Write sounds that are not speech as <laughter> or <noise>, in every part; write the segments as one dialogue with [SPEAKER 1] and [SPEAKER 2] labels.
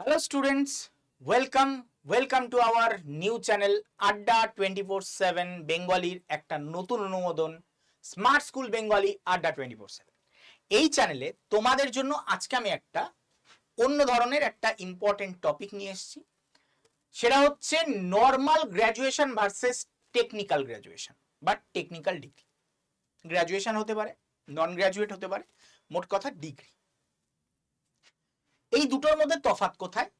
[SPEAKER 1] Hello students welcome welcome to our new channel Adda twenty four seven বেঙ্গলির একটা নতুন অনুমোদন smart school Bengali Adda twenty four seven এই চ্যানেলে তোমাদের জন্য আজকে আমি একটা অন্য ধরনের একটা ইম্পর্টেন্ট টপিক নিয়ে এসেছি। সেটা হচ্ছে normal graduation versus technical graduation বা টেকনিক্যাল ডিগ্রি গ্র্যাজুয়েশন হতে পারে নন গ্র্যাজুয়েট হতে পারে, মোট কথা ডিগ্রি এই দুটোর মধ্যে তফাৎ কোথায়?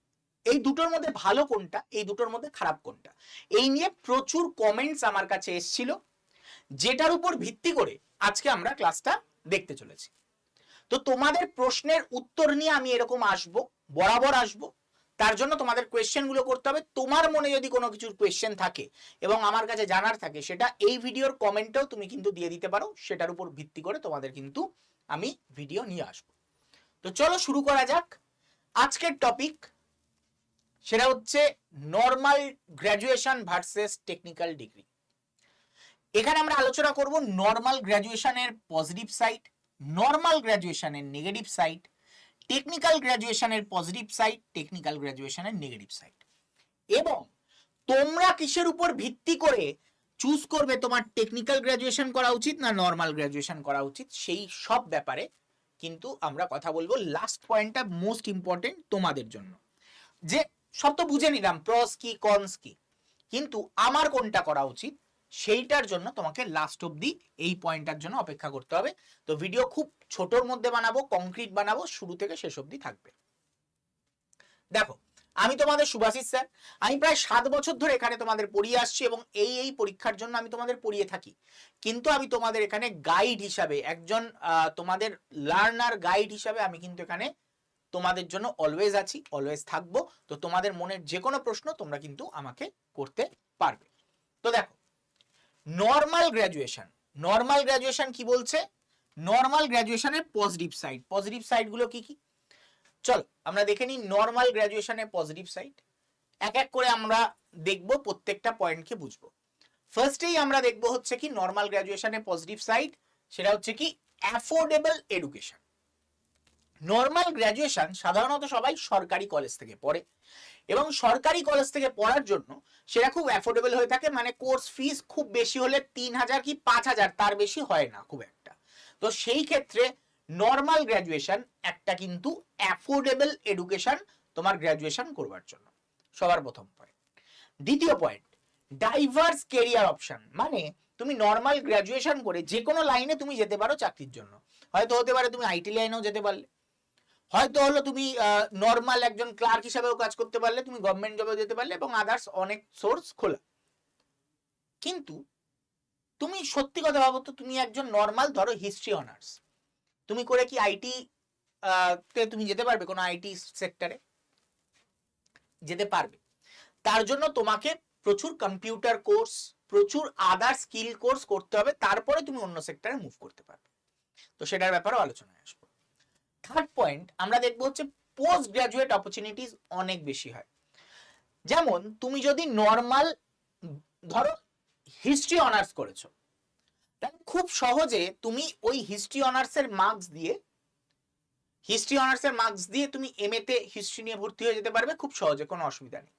[SPEAKER 1] এই দুটোর মধ্যে ভালো কোনটা? এই দুটোর মধ্যে খারাপ কোনটা? এই নিয়ে প্রচুর কমেন্টস আমার কাছে এসেছিল, যেটার উপর ভিত্তি করে আজকে আমরা ক্লাসটা দেখতে চলেছি। তো তোমাদের প্রশ্নের উত্তর নিয়ে আমি এরকম আসব, বরাবর আসব, তার জন্য তোমাদের কোয়েশ্চেনগুলো করতে হবে। তোমার মনে যদি কোনো কিছুর কোয়েশ্চেন থাকে এবং আমার কাছে জানার থাকে, সেটা এই ভিডিওর কমেন্টেও তুমি কিন্তু দিয়ে দিতে পারো, সেটার উপর ভিত্তি করে তোমাদের কিন্তু আমি ভিডিও নিয়ে আসব। তো চলো শুরু করা যাক। আজকের টপিক সেটা হচ্ছে normal graduation versus technical degree এখানে আমরা আলোচনা করব নর্মাল গ্র্যাজুয়েশনের পজিটিভ সাইড নর্মাল গ্র্যাজুয়েশনের নেগেটিভ সাইড টেকনিক্যাল গ্র্যাজুয়েশনের পজিটিভ সাইড টেকনিক্যাল গ্র্যাজুয়েশনের নেগেটিভ সাইড এবং তোমরা কিসের উপর ভিত্তি করে চুজ করবে তোমার টেকনিক্যাল গ্র্যাজুয়েশন করা উচিত না নর্মাল গ্র্যাজুয়েশন করা উচিত, সেই সব ব্যাপারে কিন্তু আমরা কথা বলব লাস্ট পয়েন্টটা মোস্ট ইম্পর্টেন্ট তোমাদের জন্য। যে সব তো বুঝে নিলাম প্রস কি কনস কি। কিন্তু আমার কোনটা করা উচিত, সেইটার জন্য তোমাকে লাস্ট অব্দি এই পয়েন্টটার জন্য অপেক্ষা করতে হবে। তো ভিডিও খুব ছোটর মধ্যে বানাবো কংক্রিট বানাবো, শুরু থেকে শেষ অব্দি থাকবে। দেখো আমি তোমাদের সুভাষিস স্যার, আমি প্রায় সাত বছর ধরে এখানে তোমাদের পড়িয়ে আসছি এবং এই এই পরীক্ষার জন্য আমি তোমাদের পড়িয়ে থাকি। কিন্তু আমি তোমাদের এখানে গাইড হিসাবে, একজন তোমাদের লার্নার গাইড হিসাবে আমি কিন্তু এখানে তোমাদের জন্য অলওয়েজ আছি অলওয়েজ থাকব। তো তোমাদের মনের যে কোনো প্রশ্ন তোমরা কিন্তু আমাকে করতে পারবে। তো দেখো নর্মাল গ্র্যাজুয়েশন নর্মাল গ্র্যাজুয়েশন কি বলছে? নর্মাল গ্র্যাজুয়েশনের পজিটিভ সাইড পজিটিভ সাইডগুলো কি কি? চল, আমরা দেখে নিই নর্মাল গ্র্যাজুয়েশনের পজিটিভ সাইড এক এক করে আমরা দেখব, প্রত্যেকটা পয়েন্টকে বুঝব। ফার্স্টেই আমরা দেখব হচ্ছে কি নর্মাল গ্র্যাজুয়েশনের পজিটিভ সাইড সেটা হচ্ছে কি অ্যাফোর্ডেবল এডুকেশন নর্মাল গ্র্যাজুয়েশন সাধারণত সবাই সরকারি কলেজ থেকে পড়ে, এবং সরকারি কলেজ থেকে পড়ার জন্য সেটা খুব অ্যাফোর্ডেবল হয়ে থাকে মানে কোর্স ফিস খুব বেশি হলে তিন হাজার কি পাঁচ হাজার, তার বেশি হয় না খুব একটা। তো সেই ক্ষেত্রে নর্মাল গ্র্যাজুয়েশন একটা কিন্তু অ্যাফোর্ডেবল এডুকেশন তোমার গ্র্যাজুয়েশন করবার জন্য। সবার প্রথম পয়েন্ট দ্বিতীয় পয়েন্ট ডাইভার্স কেরিয়ার অপশন মানে তুমি নর্মাল গ্র্যাজুয়েশন করে যে কোনো লাইনে তুমি যেতে পারো চাকরির জন্য। হয়তো হতে পারে তুমি আইটি লাইনেও যেতে পারলে। হয়তো হলো তুমি নর্মাল একজন ক্লার্ক হিসাবেও কাজ করতে পারলে, তুমি গভর্নমেন্ট জবেও যেতে পারলে এবং আদার্স অনেক সোর্স খোলা। কিন্তু তুমি সত্যি কথা ভাবো তো তুমি একজন নর্মাল ধরো হিস্ট্রি অনার্স তুমি করে কি আইটি তে তুমি যেতে পারবে কোনো আইটি সেক্টরে যেতে পারবে। তার জন্য তোমাকে প্রচুর কম্পিউটার কোর্স প্রচুর আদার স্কিল কোর্স করতে হবে, তারপরে তুমি অন্য সেক্টরে মুভ করতে পারবে। তো সেটার ব্যাপারেও আলোচনায় আসব। থার্ড পয়েন্ট আমরা দেখব হচ্ছে পোস্ট গ্রাজুয়েট অপরচুনিটিস অনেক বেশি হয়। যেমন, তুমি যদি নর্মাল ধরো হিস্ট্রি অনার্স করেছ তাহলে খুব সহজে তুমি ওই হিস্ট্রি অনার্সের মার্কস দিয়ে হিস্ট্রি অনার্সের মার্কস দিয়ে তুমি এম তে হিস্ট্রি নিয়ে ভর্তি হয়ে যেতে পারবে, খুব সহজে, কোনো অসুবিধা নেই।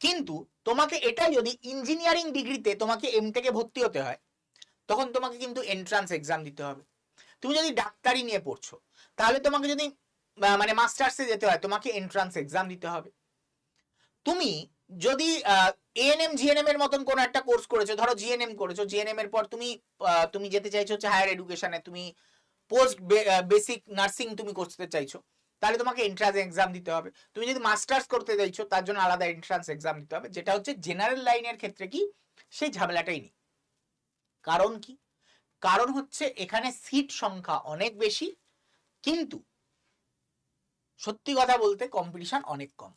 [SPEAKER 1] কিন্তু তোমাকে এটা যদি ইঞ্জিনিয়ারিং ডিগ্রিতে তোমাকে এম থেকে ভর্তি হতে হয়, তখন তোমাকে কিন্তু এন্ট্রান্স এক্সাম দিতে হবে। তুমি যদি ডাক্তারি নিয়ে পড়ছো, তাহলে তোমাকে যদি মানে মাস্টার্সে যেতে হয়, তোমাকে এন্ট্রান্স এক্সাম দিতে হবে। তুমি যদি এএনএম জিএনএম এর মতন কোনো একটা কোর্স করেছ? ধরো জিএনএম করেছ। জিএনএম এর পর তুমি তুমি যেতে চাইছো হচ্ছে হায়ার এডুকেশনে তুমি পোস্ট বেসিক নার্সিং তুমি করতে চাইছো। তাহলে তোমাকে এন্ট্রান্স এক্সাম দিতে হবে। তুমি যদি মাস্টার্স করতে চাইছো, তার জন্য আলাদা এন্ট্রান্স এক্সাম দিতে হবে। যেটা হচ্ছে জেনারেল লাইনের ক্ষেত্রে কি, সেই ঝামেলাটাই নেই। কারণ কি? কারণ হচ্ছে এখানে সিট সংখ্যা অনেক বেশি, কিন্তু সত্যি কথা বলতে কম্পিটিশন অনেক কম।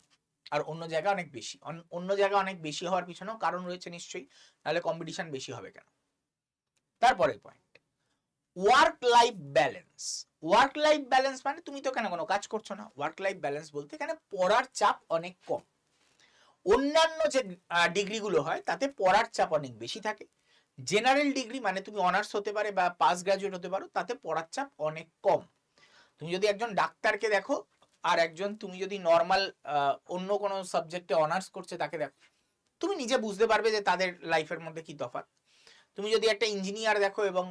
[SPEAKER 1] আর অন্য জায়গায় অনেক বেশি। অন্য জায়গায় অনেক বেশি হওয়ার পিছনেও কারণ রয়েছে নিশ্চয়ই, নাহলে কম্পিটিশন বেশি হবে কেন? তারপরের point work life balance work life balance মানে তুমি তো কেন কোনো কাজ করছ না? ওয়ার্ক লাইফ ব্যালেন্স বলতে এখানে পড়ার চাপ অনেক কম। অন্যান্য যে ডিগ্রিগুলো হয়, তাতে পড়ার চাপ অনেক বেশি থাকে। জেনারেল ডিগ্রি মানে তুমি অনার্স হতে পারে বা পাস গ্রাজুয়েট হতে পারো, তাতে পড়ার চাপ অনেক কম। তুমি যদি একজন ডাক্তারকে দেখো আর একজন তুমি যদি নর্মাল অন্য কোনো সাবজেক্টে অনার্স করছে তাকে দেখো। তুমি নিজে বুঝতে পারবে যে তাদের লাইফের মধ্যে কি তফাৎ। তুমি যদি একটা ইঞ্জিনিয়ার দেখো এবং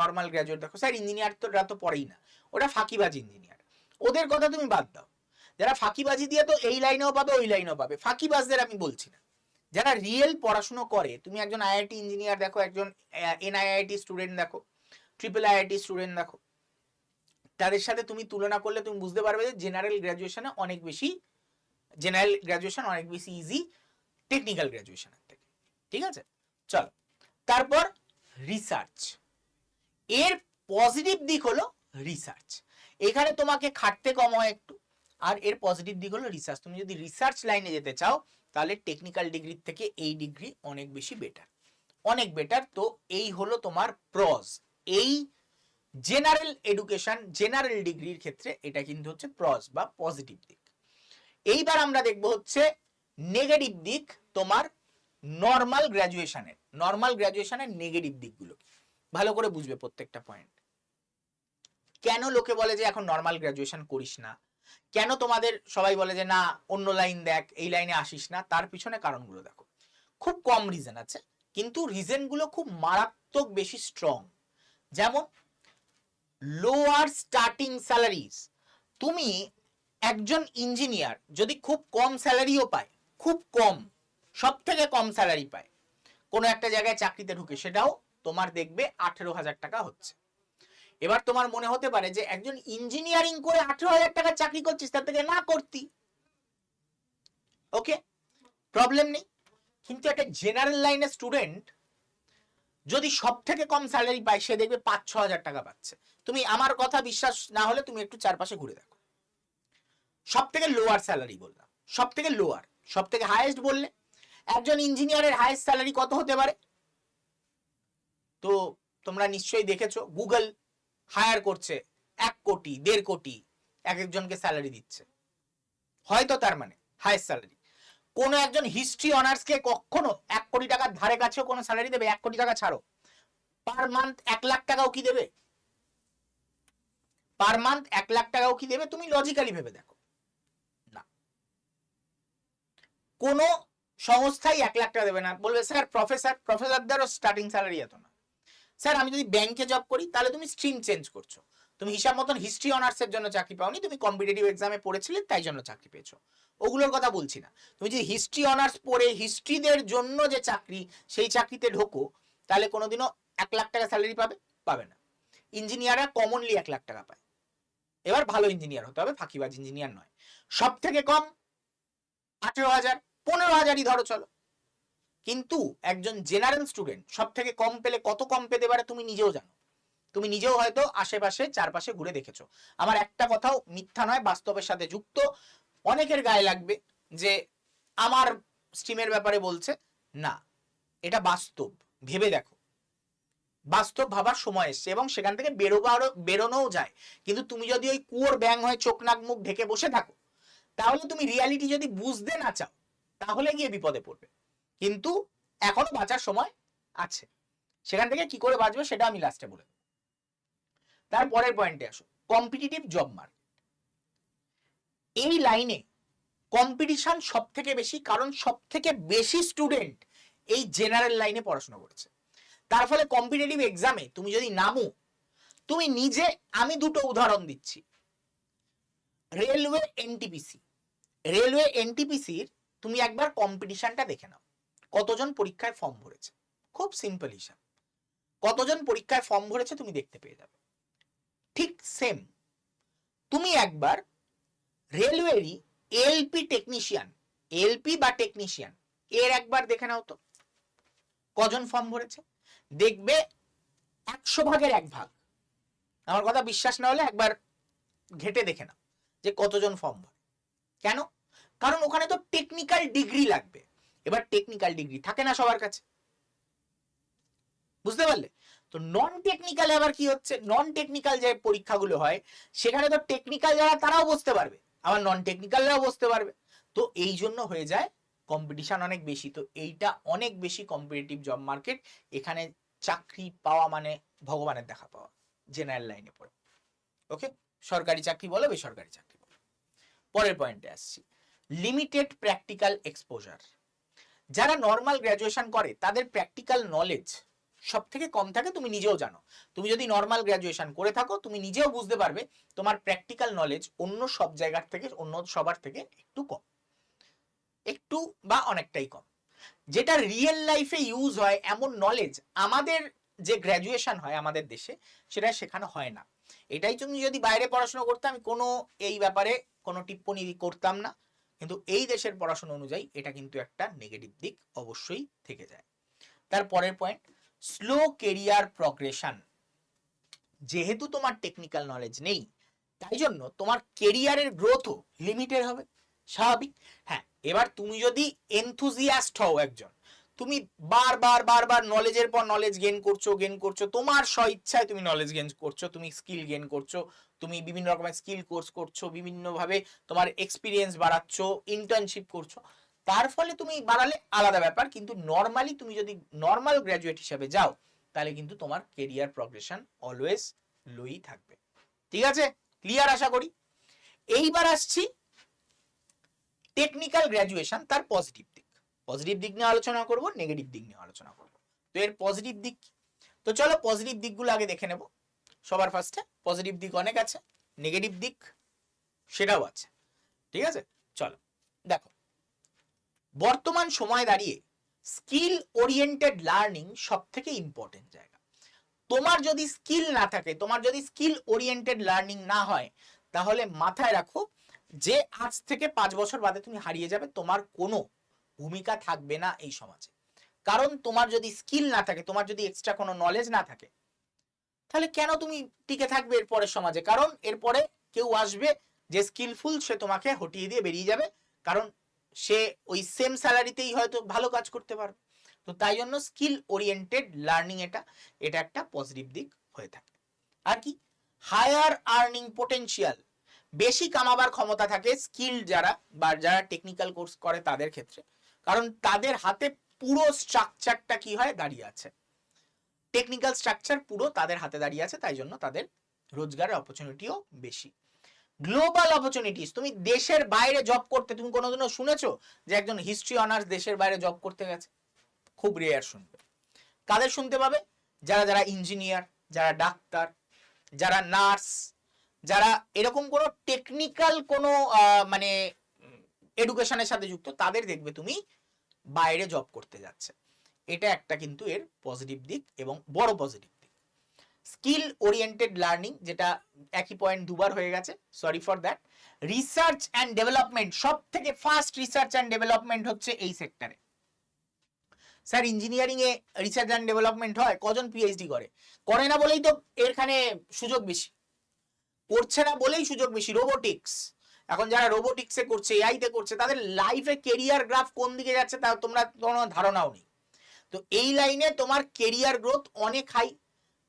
[SPEAKER 1] নর্মাল গ্র্যাজুয়েট দেখো স্যার ইঞ্জিনিয়ার তো তো পড়েই না। ওটা ফাঁকিবাজ ইঞ্জিনিয়ার ওদের কথা তুমি বাদ দাও। যারা ফাঁকিবাজি দিয়ে তো এই লাইনেও পাবে, ওই লাইনেও পাবে। ফাঁকিবাজদের আমি বলছি না। যারা রিয়েল পড়াশুনো করে, তুমি একজন আইআইটি ইঞ্জিনিয়ার দেখো, একজন এনআইআইটি স্টুডেন্ট দেখো ট্রিপল আইআইটি স্টুডেন্ট দেখো তাদের সাথে তুমি তুলনা করলে তুমি বুঝতে পারবে যে জেনারেল গ্র্যাজুয়েশনে অনেক বেশি জেনারেল গ্র্যাজুয়েশন অনেক বেশি ইজি টেকনিক্যাল গ্র্যাজুয়েশনের থেকে। ঠিক আছে? চলো। তারপর রিসার্চ এর পজিটিভ দিক হলো রিসার্চ এখানে তোমাকে খাটতে কম হয় একটু, আর এর পজিটিভ দিক হলো রিসার্চ তুমি যদি রিসার্চ লাইনে যেতে চাও, তাহলে টেকনিক্যাল ডিগ্রির থেকে এই ডিগ্রি অনেক বেশি বেটার অনেক বেটার তো এই হলো তোমার প্রজ এই জেনারেল এডুকেশন, জেনারেল ডিগ্রির ক্ষেত্রে এটা কিন্তু হচ্ছে প্রজ বা পজিটিভ দিক। এইবার আমরা দেখব হচ্ছে নেগেটিভ দিক তোমার নর্মাল গ্র্যাজুয়েশনের নর্মাল গ্র্যাজুয়েশনের নেগেটিভ দিকগুলো ভালো করে বুঝবে প্রত্যেকটা পয়েন্ট কেন লোকে বলে যে এখন নর্মাল গ্র্যাজুয়েশন করিস না? কেন তোমাদের সবাই বলে যে না, অন্য লাইন দেখ, এই লাইনে আসিস না? তার পিছনে কারণগুলো দেখো। খুব কম রিজন আছে, কিন্তু রিজনগুলো খুব মারাত্মক বেশি স্ট্রং যেমন লোয়ার স্টার্টিং স্যালারিজ তুমি একজন ইঞ্জিনিয়ার যদি খুব কম স্যালারিও পায়, খুব কম সব থেকে কম স্যালারি পায়, কোনো একটা জায়গায় চাকরিতে ঢুকে, সেটাও তোমার দেখবে আঠেরো হাজার টাকা হচ্ছে। এবার তোমার মনে হতে পারে যে একজন ইঞ্জিনিয়ারিং করে আঠেরো হাজার টাকা চাকরি করছিস, তার থেকে না করতি। ওকে প্রবলেম নেই। কিন্তু একটা জেনারেল লাইনের স্টুডেন্ট যদি সব থেকে কম স্যালারি পায়, সে দেখবে পাঁচ ছ হাজার টাকা পাচ্ছে। তুমি আমার কথা বিশ্বাস না হলে তুমি একটু চারপাশে ঘুরে দেখো। সব থেকে লোয়ার স্যালারি বললাম। সব থেকে লোয়ার সব থেকে হাইয়েস্ট বললে একজন ইঞ্জিনিয়ারের হাইয়েস্ট স্যালারি কত হতে পারে? তো তোমরা নিশ্চয়ই দেখেছ গুগল হায়ার করছে এক কোটি, দেড় কোটি এক একজনকে স্যালারি দিচ্ছে। হয়তো তার মানে হায়েস্ট স্যালারি কোনো একজন হিস্ট্রি অনার্সকে কখনো এক কোটি টাকার ধারে কাছেও কোনো স্যালারি দেবে, এক কোটি টাকা ছাড়ো। পার মান্থ এক লাখ টাকাও কি দেবে? পার মান্থ এক লাখ টাকাও কি দেবে? তুমি লজিক্যালি ভেবে দেখো। না। কোনো সংস্থাই এক লাখ টাকা দেবে না। বলবে, স্যার প্রফেসর প্রফেসরদেরও স্টার্টিং স্যালারি এত না। স্যার, আমি যদি ব্যাংকে জব করি, তাহলে তুমি স্ট্রিম চেঞ্জ করছ। তুমি হিসাব মতন হিস্ট্রি অনার্সের জন্য চাকরি পাওনি, তুমি কম্পিটিটিভ এক্সামে পড়েছিলে, তাই জন্য চাকরি পেয়েছ। ওগুলোর কথা বলছি না। তুমি যদি হিস্ট্রি অনার্স পড়ে হিস্ট্রিদের জন্য যে চাকরি, সেই চাকরিতে ঢোকো, তাহলে কোনোদিনও এক লাখ টাকা স্যালারি পাবে? পাবে না। ইঞ্জিনিয়াররা কমনলি এক লাখ টাকা পায়। এবার ভালো ইঞ্জিনিয়ার হতে হবে, ফাঁকিবাজ ইঞ্জিনিয়ার নয়। সব থেকে কম আঠেরো হাজার, পনেরো হাজারই ধরো চলো। কিন্তু একজন জেনারেল স্টুডেন্ট সব থেকে কম পেলে কত কম পেতে পারে তুমি নিজেও জানো। তুমি নিজেও হয়তো আশেপাশে, চারপাশে ঘুরে দেখেছ। আমার একটা কথাও মিথ্যা নয়, বাস্তবের সাথে যুক্ত। অনেকের গায়ে লাগবে যে আমার স্ট্রিমের ব্যাপারে বলছে, না, এটা বাস্তব, ভেবে দেখো। বাস্তব ভাবার সময় এসছে এবং সেখান থেকে বেরোবারও বেরোনোও যায়। কিন্তু তুমি যদি ওই কুয়োর ব্যাং হয়ে চোখ নাক মুখ ঢেকে বসে থাকো, তাহলে তুমি রিয়ালিটি যদি বুঝতে না চাও, তাহলে গিয়ে বিপদে পড়বে। কিন্তু এখনও বাঁচার সময় আছে। সেখান থেকে কি করে বাঁচবে সেটা আমি লাস্টে বলে দেবো। তারপরের পয়েন্টে আসো। কম্পিটিটিভ জব মার্কেট এই লাইনে কম্পিটিশন সব থেকে বেশি, কারণ সব থেকে বেশি স্টুডেন্ট এই জেনারেল লাইনে পড়াশোনা করেছে। তার ফলে কম্পিটিটিভ এক্সামে তুমি যদি নামো, তুমি নিজে, আমি দুটো উদাহরণ দিচ্ছি। রেলওয়ে এনটিপিসি রেলওয়ে এনটিপিসির তুমি একবার কম্পিটিশনটা দেখে নাও। কতজন পরীক্ষায় ফর্ম ভরেছে? খুব সিম্পল হিসাব। কতজন পরীক্ষায় ফর্ম ভরেছে তুমি দেখতে পেয়ে যাবে। ঠিক সেম তুমি একবার রেলওয়েরই এলপি টেকনিশিয়ান এলপি বা টেকনিশিয়ান এর একবার দেখে নাও তো। কজন ফর্ম ভরেছে? দেখবে একশো ভাগের এক ভাগ। আমার কথা বিশ্বাস না হলে একবার ঘেটে দেখে নাও যে কতজন ফর্ম ভরে। কেন? কারণ ওখানে তো টেকনিক্যাল ডিগ্রি লাগবে। এবার টেকনিক্যাল ডিগ্রি থাকে না সবার কাছে। বুঝতে পারলে? তো নন টেকনিক্যাল আবার কি হচ্ছে? নন টেকনিক্যাল যে পরীক্ষাগুলো হয়, সেখানে তো টেকনিক্যাল যারা, তারাও বসতে পারবে। আবার নন টেকনিক্যালরাও বসতে পারবে। তো এই জন্য হয়ে যায় কম্পিটিশন অনেক বেশি। তো এইটা অনেক বেশি কম্পিটিটিভ জব মার্কেট এখানে চাকরি পাওয়া মানে ভগবানের দেখা পাওয়া জেনারেল লাইনে পড়ে। ওকে সরকারি চাকরি বলো, বেসরকারি চাকরি বলো। পরের পয়েন্টে আসছি। লিমিটেড প্র্যাকটিক্যাল এক্সপোজার যারা নর্মাল গ্র্যাজুয়েশন করে, তাদের প্র্যাকটিক্যাল নলেজ সব থেকে কম থাকে, তুমি নিজেও জানো। তুমি যদি নর্মাল গ্র্যাজুয়েশন করে থাকো, তুমি নিজেও বুঝতে পারবে তোমার প্র্যাকটিক্যাল নলেজ অন্য সব জায়গার থেকে, অন্য সবার থেকে একটু কম। একটু বা অনেকটাই কম। যেটা রিয়েল লাইফে ইউজ হয় এমন নলেজ আমাদের যে গ্র্যাজুয়েশন হয় আমাদের দেশে, সেটা শেখানো হয় না। এটাই তুমি যদি বাইরে পড়াশোনা করতে, আমি কোনো এই ব্যাপারে কোনো টিপ্পনি করতাম না। কিন্তু এই দেশের পড়াশোনা অনুযায়ী এটা কিন্তু একটা নেগেটিভ দিক অবশ্যই থেকে যায়। তার পরের পয়েন্ট স্লো কেরিয়ার প্রগ্রেশন যেহেতু তোমার টেকনিক্যাল নলেজ নেই, তাই জন্য তোমার কেরিয়ারের গ্রোথও লিমিটেড হবে, স্বাভাবিক। হ্যাঁ এবার তুমি যদি এনথুজিয়াস্ট হও একজন, তুমি বারবার বারবার নলেজের পর নলেজ গেন করছ গেন করছ, তোমার স্ব ইচ্ছায় তুমি নলেজ গেন করছ, তুমি স্কিল গেন করছ, তুমি বিভিন্ন রকমের স্কিল কোর্স করছ, বিভিন্নভাবে তোমার এক্সপিরিয়েন্স বাড়াচ্ছ ইন্টার্নশিপ করছ, তার ফলে তুমি বাড়ালে আলাদা ব্যাপার, কিন্তু নর্মালি তুমি যদি নর্মাল গ্র্যাজুয়েট হিসাবে যাও, তাহলে কিন্তু তোমার কেরিয়ার প্রগ্রেশন অলওয়েজ লোই থাকবে। ঠিক আছে? ক্লিয়ার আশা করি? এইবার আসছি টেকনিক্যাল গ্র্যাজুয়েশন তার পজিটিভ দিক। পজিটিভ দিক নিয়ে আলোচনা করব নেগেটিভ দিক নিয়ে আলোচনা করব। তো এর পজিটিভ দিক? তো চলো পজিটিভ দিকগুলো আগে দেখে নেব। সবার ফার্স্টে পজিটিভ দিক অনেক আছে নেগেটিভ দিক সেটাও আছে। ঠিক আছে? চলো, দেখো। বর্তমান সময় দাঁড়িয়ে স্কিল ওরিয়েন্টেড লার্নিং সব থেকে ইম্পর্টেন্ট জায়গা। তোমার যদি স্কিল না থাকে, তোমার যদি স্কিল ওরিয়েন্টেড লার্নিং না হয়, তাহলে মাথায় রাখো যে আজ থেকে পাঁচ বছর বাদে তুমি হারিয়ে যাবে, তোমার কোনো ভূমিকা থাকবে না এই সমাজে। কারণ তোমার যদি স্কিল না থাকে, তোমার যদি এক্সট্রা কোনো নলেজ না থাকে, তাহলে কেন তুমি টিকে থাকবে এরপরের সমাজে? কারণ এরপরে কেউ আসবে যে স্কিলফুল সে তোমাকে হটিয়ে দিয়ে বেরিয়ে যাবে, কারণ সে ওই সেম স্যালারিতেই হয়তো ভালো কাজ করতে পারবে। তো তাই জন্য স্কিল ওরিয়েন্টেড লার্নিং এটা এটা একটা পজিটিভ দিক হয়ে থাকে। আর কি? হায়ার আর্নিং পোটেনশিয়াল বেশি কামাবার ক্ষমতা থাকে স্কিল যারা বা যারা টেকনিক্যাল কোর্স করে তাদের ক্ষেত্রে। কারণ তাদের হাতে পুরো স্ট্রাকচারটা কি হয়? দাঁড়িয়ে আছে। টেকনিক্যাল স্ট্রাকচার পুরো তাদের হাতে দাঁড়িয়ে আছে, তাই জন্য তাদের রোজগারের অপরচুনিটিও বেশি। গ্লোবাল অপরচুনিটিস তুমি দেশের বাইরে জব করতে, তুমি কোনোদিনও শুনেছো যে একজন হিস্ট্রি অনার্স দেশের বাইরে জব করতে গেছে? খুব রেয়ার শুনবে। কাদের শুনতে পাবে? যারা যারা ইঞ্জিনিয়ার যারা ডাক্তার, যারা নার্স যারা এরকম কোনো টেকনিক্যাল কোনো মানে এডুকেশনের সাথে যুক্ত, তাদের দেখবে তুমি বাইরে জব করতে যাচ্ছে। এটা একটা কিন্তু এর পজিটিভ দিক এবং বড় পজিটিভ দিক। স্কিল ওরিয়েন্টেড লার্নিং যেটা একই পয়েন্ট দুবার হয়ে গেছে sorry for that research and development সব থেকে ফার্স্ট রিসার্চ অ্যান্ড ডেভেলপমেন্ট হচ্ছে এই সেক্টরে স্যার ইঞ্জিনিয়ারিং এ রিসার্চ অ্যান্ড ডেভেলপমেন্ট হয়, কজন পিএইচডি করে? করে না বলেই তো এখানে সুযোগ বেশি। করছে না বলেই সুযোগ বেশি রোবোটিক্স এখন যারা রোবোটিক্সে করছে এআই তে করছে, তাদের লাইফে কেরিয়ার গ্রাফ কোন দিকে যাচ্ছে তা তোমরা কোনো ধারণাও নেই। তো এই লাইনে তোমার কেরিয়ার গ্রোথ অনেক হাই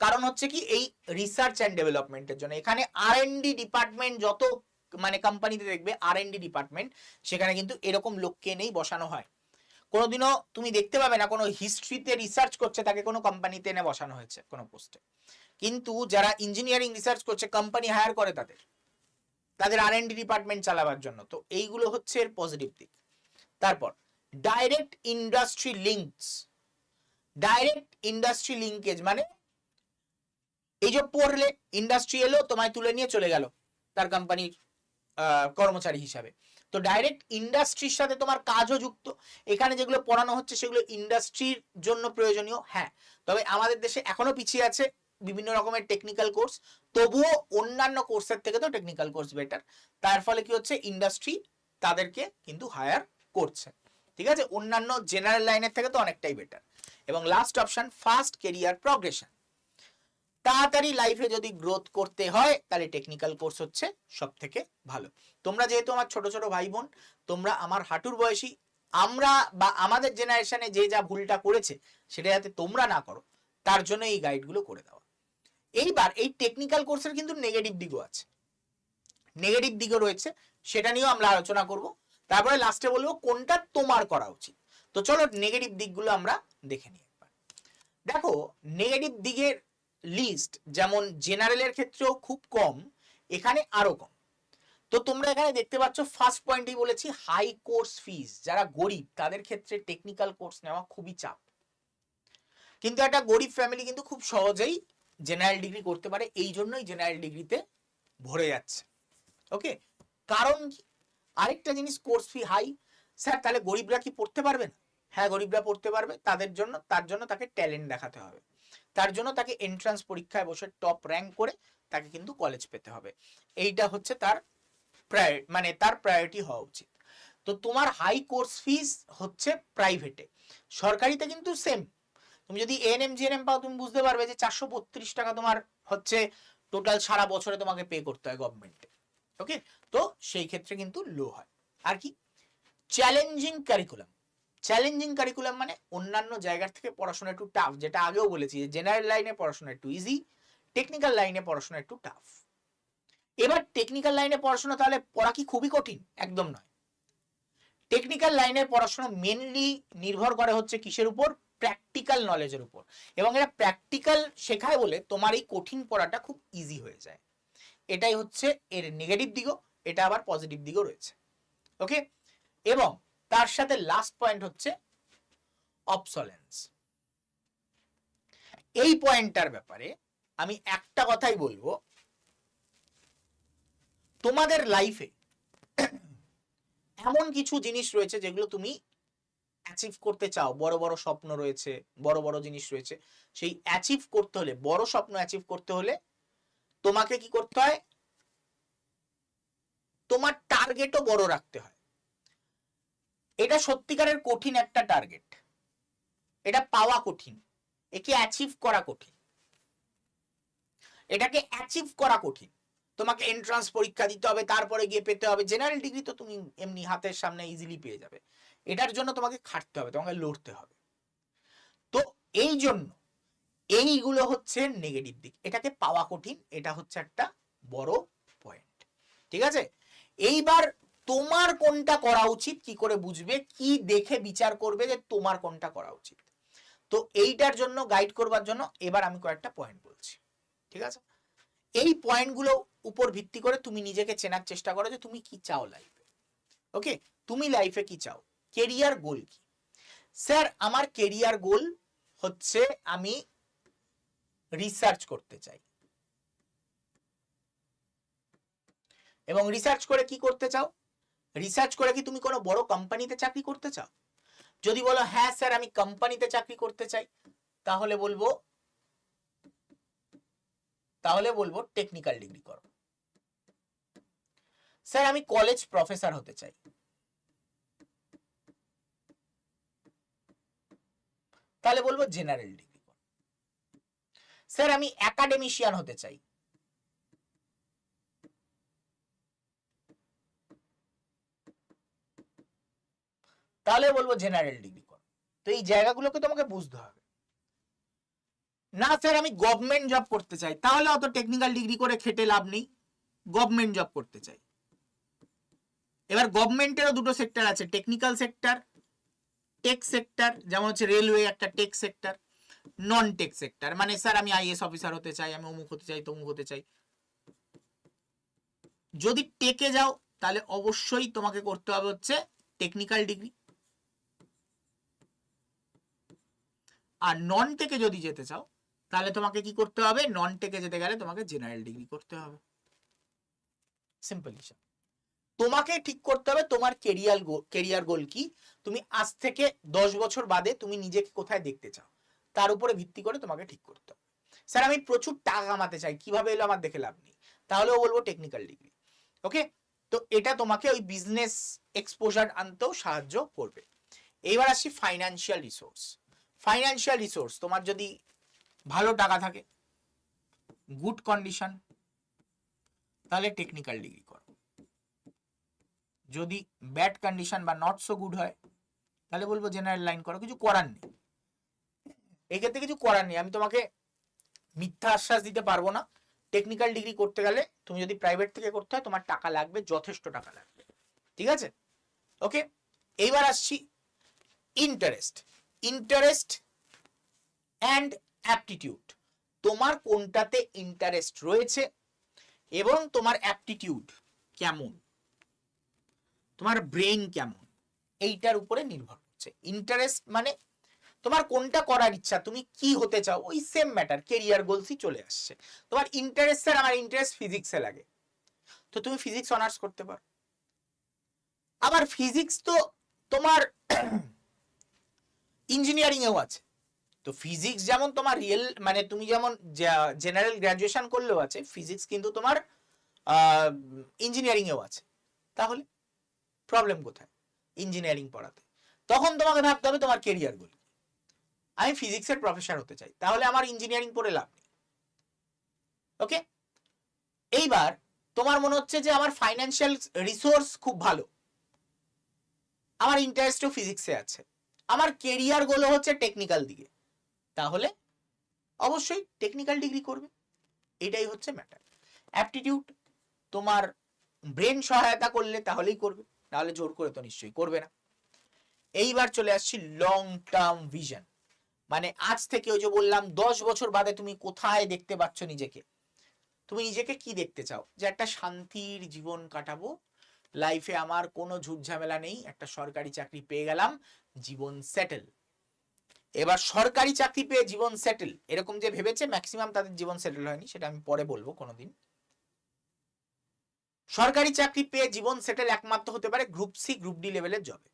[SPEAKER 1] কারণ হচ্ছে কি, এই রিসার্চ অ্যান্ড ডেভেলপমেন্টের জন্য। এখানে আর ডি ডিপার্টমেন্ট যত মানে কোম্পানিতে দেখবে আর ডি ডিপার্টমেন্ট সেখানে কিন্তু এরকম লোককে নেই বসানো হয়। কোনোদিনও তুমি দেখতে পাবে না, কোনো হিস্ট্রিতে রিসার্চ করছে, তাকে কোনো কোম্পানিতে এনে বসানো হয়েছে, কোনো পোস্টে কিন্তু যারা ইঞ্জিনিয়ারিং রিসার্চ করছে কোম্পানি হায়ার করে তাদের। তাদের আর ডি ডিপার্টমেন্ট চালাবার জন্য। তো এইগুলো হচ্ছে এর পজিটিভ দিক। তারপর direct industry links direct industry linkage মানে এই যে পড়লে ইন্ডাস্ট্রি এলো, তোমায় তুলে নিয়ে চলে গেল তার কোম্পানির কর্মচারী হিসাবে। তো ডাইরেক্ট ইন্ডাস্ট্রির সাথে তোমার কাজও যুক্ত। এখানে যেগুলো পড়ানো হচ্ছে, সেগুলো ইন্ডাস্ট্রির জন্য প্রয়োজনীয়। হ্যাঁ তবে আমাদের দেশে এখনও পিছিয়ে আছে বিভিন্ন রকমের টেকনিক্যাল কোর্স তবুও অন্যান্য কোর্সের থেকে তো টেকনিক্যাল কোর্স বেটার তার ফলে কি হচ্ছে? ইন্ডাস্ট্রি তাদেরকে কিন্তু হায়ার করছে। ঠিক আছে? অন্যান্য জেনারেল লাইনের থেকে তো অনেকটাই বেটার এবং last option fast career progression তাড়াতাড়ি লাইফে যদি গ্রোথ করতে হয়, তাহলে টেকনিক্যাল কোর্স হচ্ছে সব থেকে ভালো। তোমরা যেহেতু আমার ছোট ছোট ভাই বোন, তোমরা আমার হাঁটুর বয়সী, আমরা বা আমাদের জেনারেশনে যে যা ভুলটা করেছে, সেটা যাতে তোমরা না করো, তার জন্য এই গাইডগুলো করে দেওয়া। এইবার এই টেকনিক্যাল কোর্সের কিন্তু নেগেটিভ দিকও আছে। নেগেটিভ দিকও রয়েছে, সেটা নিয়েও আমরা আলোচনা করব। তারপরে লাস্টে বলব কোনটা তোমার করা উচিত। তো চলো নেগেটিভ দিকগুলো আমরা দেখে নিই একবার। দেখো নেগেটিভ দিকের লিস্ট যেমন জেনারেলের ক্ষেত্রেও খুব কম, এখানে আরও কম। তো তোমরা এখানে দেখতে পাচ্ছ ফার্স্ট পয়েন্টেই বলেছি হাই কোর্স ফিস যারা গরিব, তাদের ক্ষেত্রে টেকনিক্যাল কোর্স নেওয়া খুবই চাপ। কিন্তু একটা গরিব ফ্যামিলি কিন্তু খুব সহজেই জেনারেল ডিগ্রি করতে পারে, এই জন্যই জেনারেল ডিগ্রিতে ভরে যাচ্ছে। ওকে কারণ? আরেকটা জিনিস কোর্স ফি হাই স্যার, তাহলে গরিবরা কি পড়তে পারবে না? হ্যাঁ গরিবরা পড়তে পারবে, তাদের জন্য, তার জন্য তাকে ট্যালেন্ট দেখাতে হবে। তার জন্য তাকে এন্ট্রান্স পরীক্ষায় বসে টপ র্যাঙ্ক করে তাকে কিন্তু কলেজ পেতে হবে। এইটা হচ্ছে তার প্রায় মানে তার প্রায়োরিটি হওয়া উচিত। তো তোমার হাই কোর্স ফিস হচ্ছে প্রাইভেটে সরকারিতে কিন্তু সেম তুমি যদি এএনএম জিএনএম পাও, তুমি বুঝতে পারবে যে চারশো বত্রিশ টাকা তোমার হচ্ছে টোটাল সারা বছরে তোমাকে পে করতে হয় গভর্নমেন্টে ওকে তো সেই ক্ষেত্রে কিন্তু লো হয়। আর কি? চ্যালেঞ্জিং কারিকুলাম চ্যালেঞ্জিং কারিকুলাম মানে অন্যান্য জায়গার থেকে পড়াশোনা একটু টাফ যেটা আগেও বলেছি যে জেনারেল লাইনে পড়াশোনা একটু ইজি টেকনিক্যাল লাইনে পড়াশোনা একটু টাফ এবার টেকনিক্যাল লাইনে পড়াশোনা তাহলে পড়া কি খুবই কঠিন? একদম নয়। টেকনিক্যাল লাইনের পড়াশোনা মেনলি নির্ভর করে হচ্ছে কিসের উপর? প্র্যাকটিক্যাল নলেজের উপর। এবং এটা প্র্যাকটিক্যাল শেখায় বলে তোমার এই কঠিন পড়াটা খুব ইজি হয়ে যায়। এটাই হচ্ছে এর নেগেটিভ দিকও, এটা আবার পজিটিভ দিকও রয়েছে। ওকে এবং তার সাথে লাস্ট পয়েন্ট হচ্ছে অবসলেন্স এই পয়েন্টটার ব্যাপারে আমি একটা কথাই বলব। তোমাদের লাইফে এমন কিছু জিনিস রয়েছে যেগুলো তুমি অ্যাচিভ করতে চাও, বড় বড় স্বপ্ন রয়েছে, বড় বড় জিনিস রয়েছে, সেই অ্যাচিভ করতে হলে, বড় স্বপ্ন অ্যাচিভ করতে হলে তোমাকে কি করতে হয়? তোমার টার্গেটও বড় রাখতে হয়। এটা সত্যিকারের কঠিন একটা টার্গেট এটা পাওয়া কঠিন। একে অ্যাচিভ করা কঠিন। এটাকে অ্যাচিভ করা কঠিন। তোমাকে এন্ট্রান্স পরীক্ষা দিতে হবে, তারপরে গিয়ে পেতে হবে। জেনারেল ডিগ্রি তো তুমি এমনি হাতের সামনে ইজিলি পেয়ে যাবে। এটার জন্য তোমাকে খাটতে হবে, তোমাকে লড়তে হবে। তো এই জন্য এইগুলো হচ্ছে নেগেটিভ দিক। এটাকে পাওয়া কঠিন, এটা হচ্ছে একটা বড় পয়েন্ট ঠিক আছে? এইবার তোমার কোনটা করা উচিত, কি করে বুঝবে, কি দেখে বিচার করবে যে তোমার কোনটা করা উচিত। তো এইটার জন্য গাইড করবার জন্য এবার আমি কয়েকটা পয়েন্ট বলছি। ঠিক আছে? এই পয়েন্টগুলো উপর ভিত্তি করে তুমি নিজেকে চেনার চেষ্টা করো যে তুমি কি চাও লাইফে ওকে তুমি লাইফে কি চাও? কেরিয়ার গোল কি? স্যার আমার কেরিয়ার গোল হচ্ছে আমি রিসার্চ করতে চাই। এবং রিসার্চ করে কি করতে চাও? রিসার্চ করে কি তুমি কোনো বড় কোম্পানিতে চাকরি করতে চাও? যদি বলো হ্যাঁ স্যার আমি কোম্পানিতে চাকরি করতে চাই, তাহলে বলব তাহলে বলব টেকনিক্যাল ডিগ্রি করো। স্যার আমি কলেজ প্রফেসর হতে চাই। তাহলে বলব জেনারেল ডিগ্রি স্যার আমি একাডেমিশিয়ান হতে চাই। তাহলে বলব জেনারেল ডিগ্রি করো। তো এই জায়গাগুলোকে তোমাকে বুঝতে হবে। না স্যার আমি গভর্নমেন্ট জব করতে চাই। তাহলে অত টেকনিক্যাল ডিগ্রি করে খেটে লাভ নেই। গভর্নমেন্ট জব করতে চাই। এবার গভর্নমেন্টেরও দুটো সেক্টর আছে টেকনিক্যাল সেক্টর টেক সেক্টর যেমন হচ্ছে রেলওয়ে একটা tech sector non tech sector মানে স্যার আমি আইএস অফিসার হতে চাই, আমি অমুক হতে চাই, তমুক হতে চাই। যদি টেকে যাও, তাহলে অবশ্যই তোমাকে করতে হবে হচ্ছে টেকনিক্যাল ডিগ্রি আর নন টেকে যদি যেতে চাও, তাহলে তোমাকে কি করতে হবে? নন টেকে যেতে গেলে তোমাকে জেনারেল ডিগ্রি করতে হবে। সিম্পল হিসাব তোমাকে ঠিক করতে হবে তোমার কেরিয়ার গোল কেরিয়ার গোল কি? তুমি আজ থেকে দশ বছর বাদে তুমি নিজেকে কোথায় দেখতে চাও? তার উপরে ভিত্তি করে তোমাকে ঠিক করতে হবে। স্যার, আমি প্রচুর টাকা কামাতে চাই, কীভাবে এলো আমার দেখে লাভ নেই। তাহলেও বলব টেকনিক্যাল ডিগ্রি ওকে তো এটা তোমাকে ওই বিজনেস এক্সপোজার আনতেও সাহায্য করবে। এইবার আসি ফাইন্যান্সিয়াল রিসোর্স ফাইন্যান্সিয়াল রিসোর্স তোমার যদি ভালো টাকা থাকে গুড কন্ডিশন তাহলে টেকনিক্যাল ডিগ্রি করো। যদি ব্যাড কন্ডিশন বা নট সো গুড হয়, তাহলে বলব জেনারেল লাইন করো, কিছু করার নেই। এক্ষেত্রে কিছু করার নেই। আমি তোমাকে মিথ্যা আশ্বাস দিতে পারব না। টেকনিক্যাল ডিগ্রি করতে গেলে তুমি যদি প্রাইভেট থেকে করতে হয়, তোমার টাকা লাগবে, যথেষ্ট টাকা লাগবে। ঠিক আছে? ওকে এইবার আসছি ইন্টারেস্ট ইন্টারেস্ট অ্যান্ড অ্যাপটিটিউড তোমার কোনটাতে ইন্টারেস্ট রয়েছে এবং তোমার অ্যাপটিটিউড কেমন? তোমার ব্রেন কেমন? এইটার উপরে নির্ভর করছে। ইন্টারেস্ট মানে তোমার কোনটা করার ইচ্ছা, তুমি কি হতে চাও, ওই সেম ম্যাটার কেরিয়ার গোলসই চলে আসছে। তোমার ইন্টারেস্ট স্যার আমার ইন্টারেস্ট ফিজিক্সে লাগে। তো তুমি ফিজিক্স অনার্স করতে পারো। আবার ফিজিক্স তো তোমার <clears throat> ইঞ্জিনিয়ারিং এও আছে। তো ফিজিক্স যেমন তোমার রিয়েল মানে তুমি যেমন জেনারেল গ্র্যাজুয়েশন করলেও আছে ফিজিক্স কিন্তু তোমার ইঞ্জিনিয়ারিং এও আছে। তাহলে প্রবলেম কোথায়? ইঞ্জিনিয়ারিং পড়াতে। তখন তোমাকে ভাবতে হবে তোমার কেরিয়ার আমি ফিজিক্সের প্রফেসর হতে চাই, তাহলে আমার ইঞ্জিনিয়ারিং পড়ে লাভ নেই। ওকে এইবার তোমার মনে হচ্ছে যে আমার ফাইন্যান্সিয়াল রিসোর্স খুব ভালো। আমার ইন্টারেস্টও ফিজিক্সে আছে। আমার কেরিয়ার গোলও হচ্ছে টেকনিক্যাল দিকে। তাহলে অবশ্যই টেকনিক্যাল ডিগ্রি করবে। এটাই হচ্ছে ম্যাটার অ্যাপটিটিউড তোমার ব্রেন সহায়তা করলে তাহলেই করবে। নাহলে জোর করে তো নিশ্চয়ই করবে না। এইবার চলে আসছি লং টার্ম ভিশন মানে আজ থেকে ওই যে বললাম, দশ বছর বাদে তুমি কোথায় দেখতে পাচ্ছ নিজেকে? তুমি নিজেকে কি দেখতে চাও? যে একটা শান্তির জীবন কাটাবো। লাইফে আমার কোনো ঝুট ঝামেলা নেই, একটা সরকারি চাকরি পেয়ে গেলাম, জীবন সেটেল এবার সরকারি চাকরি পেয়ে জীবন সেটেল এরকম যে ভেবেছে ম্যাক্সিমাম তাদের জীবন সেটেল হয়নি, সেটা আমি পরে বলব কোনোদিন। সরকারি চাকরি পেয়ে জীবন সেটেল একমাত্র হতে পারে গ্রুপ সি গ্রুপ ডি লেভেলের জবে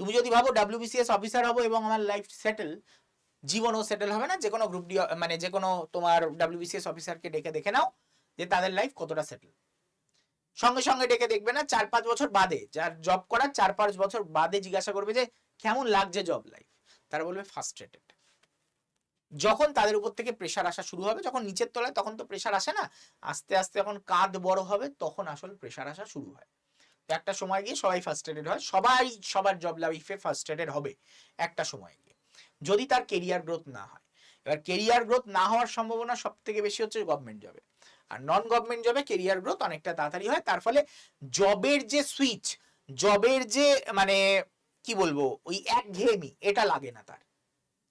[SPEAKER 1] তুমি যদি ভাবো ডাব্লিউবিসিএস অফিসার হব এবং আমার লাইফ সেটেল জীবনও সেটেল হবে না যে কোনো গ্রুপ ডি মানে যে কোনো তোমার ডাব্লিউবিসিএস অফিসারকে ডেকে দেখে নাও যে তাদের লাইফ কতটা সেটেল সঙ্গে সঙ্গে ডেকে দেখবে না, চার পাঁচ বছর বাদে, যার জব করার চার পাঁচ বছর বাদে জিজ্ঞাসা করবে যে, কেমন লাগছে জব লাইফ তারা বলবে ফার্স্ট্রেটেড যখন তাদের উপর থেকে প্রেশার আসা শুরু হবে, যখন নিচের তলায়, তখন তো প্রেশার আসে না? আস্তে আস্তে যখন কাঁধ বড় হবে, তখন আসল প্রেশার আসা শুরু হয়। একটা সময় গিয়ে সবাই ফার্স্ট্রেটেড হয়। সবাই, সবার জব লাইফে ফার্স্ট্রেটেড হবে একটা সময় গিয়ে। যদি তার কেরিয়ার গ্রোথ না হয়। এবার কেরিয়ার গ্রোথ না হওয়ার সম্ভাবনা সব থেকে বেশি হচ্ছে গভর্নমেন্ট জবে আর নন গভর্নমেন্ট জবে কেরিয়ার গ্রোথ অনেকটা তাড়াতাড়ি হয়। তার ফলে জবের যে সুইচ জবের যে মানে কি বলব? ওই একঘেয়েমি, এটা লাগে না তার।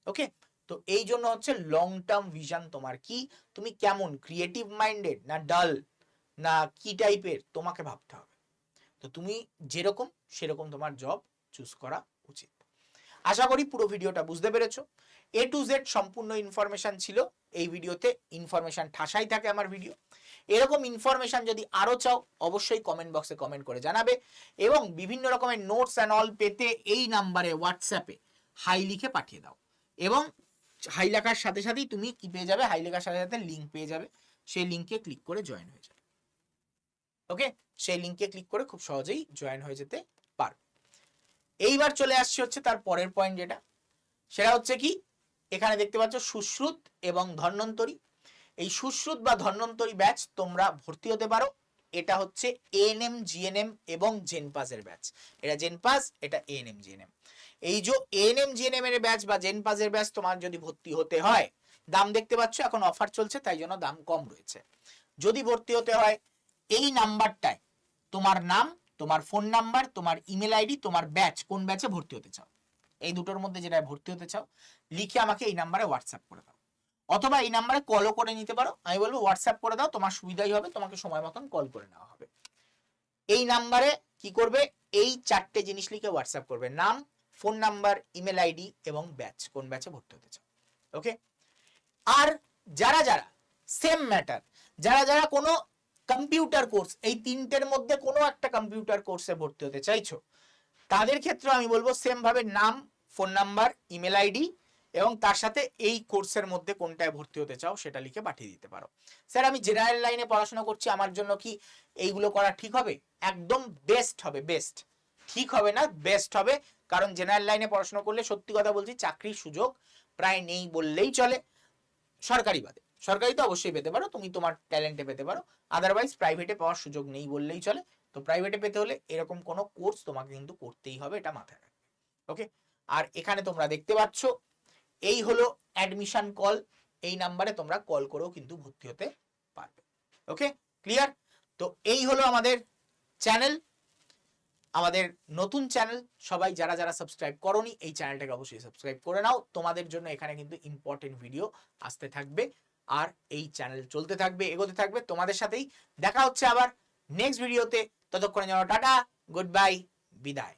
[SPEAKER 1] ওকে তো এই জন্য হচ্ছে লং টার্ম ভিশন তোমার কি? তুমি কেমন? ক্রিয়েটিভ মাইন্ডেড না ডাল না কি টাইপের তোমাকে ভাবতে হবে। তো তুমি যেরকম, সেরকম তোমার জব চুজ করা উচিত। আশা করি পুরো ভিডিওটা বুঝতে পেরেছ। এ টু জেড সম্পূর্ণ ইনফরমেশন ছিল। এই ভিডিওতে ইনফরমেশন ঠাসাই থাকে আমার ভিডিও এরকম ইনফরমেশন যদি আরও চাও, অবশ্যই কমেন্ট বক্সে কমেন্ট করে জানাবে এবং বিভিন্ন রকমের নোটস অ্যান্ড অল পেতে এই নাম্বারে হোয়াটসঅ্যাপে হাই লিখে পাঠিয়ে দাও। এবং হাই লেখার সাথে সাথেই তুমি কি পেয়ে যাবে? হাই লেখার সাথে সাথে লিঙ্ক পেয়ে যাবে। সেই লিঙ্কে ক্লিক করে জয়েন হয়ে যাবে। ওকে সেই লিঙ্কে ক্লিক করে খুব সহজেই জয়েন হয়ে যেতে পারবে। এইবার চলে আসছে হচ্ছে তার পরের পয়েন্ট যেটা। সেটা হচ্ছে কি? এখানে দেখতে পাচ্ছ সুশ্রুত এবং ধন্বন্তরী। এই সুশ্রুত বা ধন্বন্তরী ব্যাচ তোমরা ভর্তি হতে পারো। এটা হচ্ছে এএনএম জিএনএম এবং জেনপাসের ব্যাচ এটা জেনপাস এটা এএনএম জিএনএম এই যে এএনএম জিএনএম এর ব্যাচ বা জেনপাসের ব্যাচ তোমার যদি ভর্তি হতে হয়, দাম দেখতে পাচ্ছ, এখন অফার চলছে, তাই জন্য দাম কম রয়েছে। যদি ভর্তি হতে হয়, এই নাম্বারটায় তোমার নাম, তোমার ফোন নাম্বার তোমার ইমেল আইডি তোমার ব্যাচ কোন ব্যাচে ভর্তি হতে চাও। এই দুটোর মধ্যে যেটা ভর্তি হতে চাও, লিখে আমাকে এই নাম্বারে হোয়াটসঅ্যাপ করে দাও। অথবা এই নাম্বারে কলও করে নিতে পারো। আমি বলব হোয়াটসঅ্যাপ করে দাও, তোমার সুবিধাই হবে, তোমাকে সময় মতন কল করে নেওয়া হবে। এই নাম্বারে কি করবে? এই চারটে জিনিস লিখে হোয়াটসঅ্যাপ করবে। নাম ফোন নাম্বার, ইমেল আইডি এবং ব্যাচ, কোন ব্যাচে ভর্তি হতে চাও। ওকে আর যারা যারা সেম ম্যাটার যারা যারা কোনো কম্পিউটার কোর্স এই তিনটের মধ্যে কোনো একটা কম্পিউটার কোর্সে ভর্তি হতে চাইছো, তাদের ক্ষেত্রে আমি বলব সেম ভাবে নাম ফোন নাম্বার ইমেল আইডি এবং তার সাথে এই কোর্সের মধ্যে কোনটায় ভর্তি হতে চাও সেটা লিখে পাঠিয়ে দিতে পারো। স্যার আমি জেনারেল লাইনে পড়াশোনা করছি, আমার জন্য কি এইগুলো করা ঠিক হবে? একদম বেস্ট হবে বেস্ট ঠিক হবে না বেস্ট হবে। কারণ জেনারেল লাইনে পড়াশোনা করলে সত্যি কথা বলছি চাকরির সুযোগ প্রায় নেই বললেই চলে। সরকারি বাদে। সরকারি তো অবশ্যই পেতে পারো, তুমি তোমার ট্যালেন্টে পেতে পারো। আদারওয়াইজ প্রাইভেটে পাওয়ার সুযোগ নেই বললেই চলে। তো প্রাইভেটে পেতে হলে এরকম কোনো কোর্স তোমাকে কিন্তু করতেই হবে, এটা মাথায় রাখবে। ওকে আর এখানে তোমরা দেখতে পাচ্ছ, এই হলো অ্যাডমিশন কল এই নাম্বারে তোমরা কল করেও কিন্তু ভর্তি হতে পারবে। ওকে ক্লিয়ার তো এই হলো আমাদের চ্যানেল আমাদের নতুন চ্যানেল সবাই যারা যারা সাবস্ক্রাইব করনি, এই চ্যানেলটাকে অবশ্যই সাবস্ক্রাইব করে নাও। তোমাদের জন্য এখানে কিন্তু ইম্পর্টেন্ট ভিডিও আসতে থাকবে আর এই চ্যানেল চলতে থাকবে, এগোতে থাকবে। তোমাদের সাথেই দেখা হচ্ছে আবার নেক্সট ভিডিওতে ততক্ষণে যেন টাটা গুড বাই বিদায়।